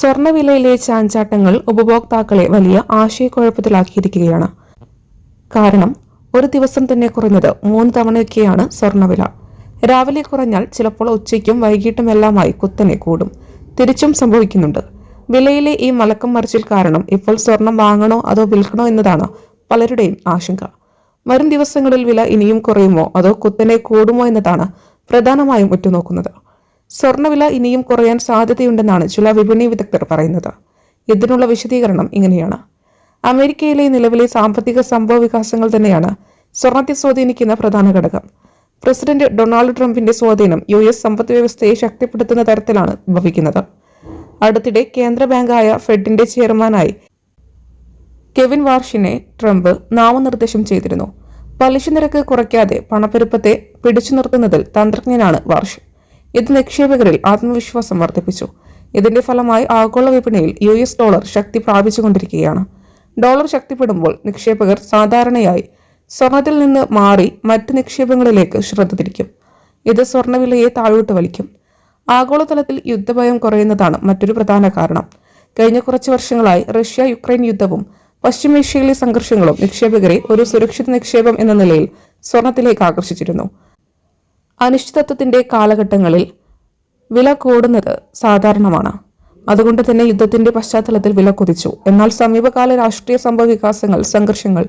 സ്വർണവിലയിലെ ചാഞ്ചാട്ടങ്ങൾ ഉപഭോക്താക്കളെ വലിയ ആശയക്കുഴപ്പത്തിലാക്കിയിരിക്കുകയാണ്. കാരണം ഒരു ദിവസം തന്നെ കുറഞ്ഞത് മൂന്ന് തവണയൊക്കെയാണ് സ്വർണവില രാവിലെ കുറഞ്ഞാൽ ചിലപ്പോൾ ഉച്ചയ്ക്കും വൈകിട്ടുമെല്ലാമായി കുത്തനെ കൂടും. തിരിച്ചും സംഭവിക്കുന്നുണ്ട്. വിലയിലെ ഈ മലക്കം മറിച്ചിൽ കാരണം ഇപ്പോൾ സ്വർണം വാങ്ങണോ അതോ വിൽക്കണോ എന്നതാണ് പലരുടെയും ആശങ്ക. വരും ദിവസങ്ങളിൽ വില ഇനിയും കുറയുമോ അതോ കുത്തനെ കൂടുമോ എന്നതാണ് പ്രധാനമായും ഉറ്റുനോക്കുന്നത്. സ്വർണവില ഇനിയും കുറയാൻ സാധ്യതയുണ്ടെന്നാണ് ചില വിപണി വിദഗ്ധർ പറയുന്നത്. ഇതിനുള്ള വിശദീകരണം ഇങ്ങനെയാണ്. അമേരിക്കയിലെ നിലവിലെ സാമ്പത്തിക സംഭവ വികാസങ്ങൾ തന്നെയാണ് സ്വർണത്തെ സ്വാധീനിക്കുന്ന പ്രധാന ഘടകം. പ്രസിഡന്റ് ഡൊണാൾഡ് ട്രംപിന്റെ സ്വാധീനം യു എസ് സമ്പദ് വ്യവസ്ഥയെ ശക്തിപ്പെടുത്തുന്ന തരത്തിലാണ് ഭവിക്കുന്നത് അടുത്തിടെ കേന്ദ്ര ബാങ്കായ ഫെഡിന്റെ ചെയർമാനായി കെവിൻ വാർഷിനെ ട്രംപ് നാമനിർദ്ദേശം ചെയ്തിരുന്നു. പലിശ നിരക്ക് കുറയ്ക്കാതെ പണപ്പെരുപ്പത്തെ പിടിച്ചു നിർത്തുന്നതിൽ തന്ത്രജ്ഞനാണ് വാർഷ്. ഇത് നിക്ഷേപകരിൽ ആത്മവിശ്വാസം വർദ്ധിപ്പിച്ചു. ഇതിന്റെ ഫലമായി ആഗോള വിപണിയിൽ യു എസ് ഡോളർ ശക്തി പ്രാപിച്ചുകൊണ്ടിരിക്കുകയാണ്. ഡോളർ ശക്തിപ്പെടുമ്പോൾ നിക്ഷേപകർ സാധാരണയായി സ്വർണത്തിൽ നിന്ന് മാറി മറ്റ് നിക്ഷേപങ്ങളിലേക്ക് ശ്രദ്ധ തിരിക്കും. ഇത് സ്വർണവിലയെ താഴോട്ട് വലിക്കും. ആഗോളതലത്തിൽ യുദ്ധഭയം കുറയുന്നതാണ് മറ്റൊരു പ്രധാന കാരണം. കഴിഞ്ഞ കുറച്ച് വർഷങ്ങളായി റഷ്യ യുക്രൈൻ യുദ്ധവും പശ്ചിമേഷ്യയിലെ സംഘർഷങ്ങളും നിക്ഷേപകരെ ഒരു സുരക്ഷിത നിക്ഷേപം എന്ന നിലയിൽ സ്വർണത്തിലേക്ക് ആകർഷിച്ചിരുന്നു. അനിശ്ചിതത്വത്തിന്റെ കാലഘട്ടങ്ങളിൽ വില കൂടുന്നത് സാധാരണമാണ്. അതുകൊണ്ട് തന്നെ യുദ്ധത്തിന്റെ പശ്ചാത്തലത്തിൽ വില കുതിച്ചു. എന്നാൽ സമീപകാല രാഷ്ട്രീയ സംഭവ വികാസങ്ങൾ സംഘർഷങ്ങൾ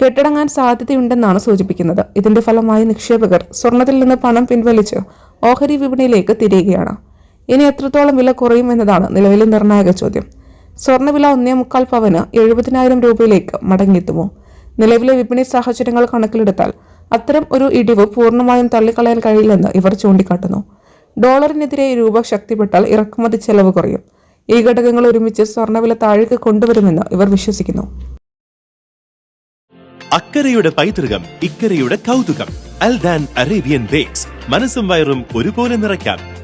കെട്ടടങ്ങാൻ സാധ്യതയുണ്ടെന്നാണ് സൂചിപ്പിക്കുന്നത്. ഇതിന്റെ ഫലമായി നിക്ഷേപകർ സ്വർണത്തിൽ നിന്ന് പണം പിൻവലിച്ച് ഓഹരി വിപണിയിലേക്ക് തിരിയുകയാണ്. ഇനി എത്രത്തോളം വില കുറയും എന്നതാണ് നിലവിലെ നിർണായക ചോദ്യം. സ്വർണവില ഒന്നേ മുക്കാൽ പവന് എഴുപതിനായിരം രൂപയിലേക്ക് മടങ്ങിയെത്തുമോ? നിലവിലെ വിപണി സാഹചര്യങ്ങൾ കണക്കിലെടുത്താൽ അത്തരം ഒരു ഇടിവ് പൂർണമായും തള്ളിക്കളയാൻ കഴിയില്ലെന്ന് ഇവർ ചൂണ്ടിക്കാട്ടുന്നു. ഡോളറിനെതിരെ രൂപ ശക്തിപ്പെട്ടാൽ ഇറക്കുമതി ചെലവ് കുറയും. ഈ ഘടകങ്ങൾ ഒരുമിച്ച് സ്വർണവില താഴേക്ക് കൊണ്ടുവരുമെന്ന് ഇവർ വിശ്വസിക്കുന്നു. അക്കരയുടെ പൈതൃകം ഇക്കരയുടെ കൗതുകം. Aldan Arabian bakes. മനസ്സും വയറും ഒരുപോലെ നിറയ്ക്കാം.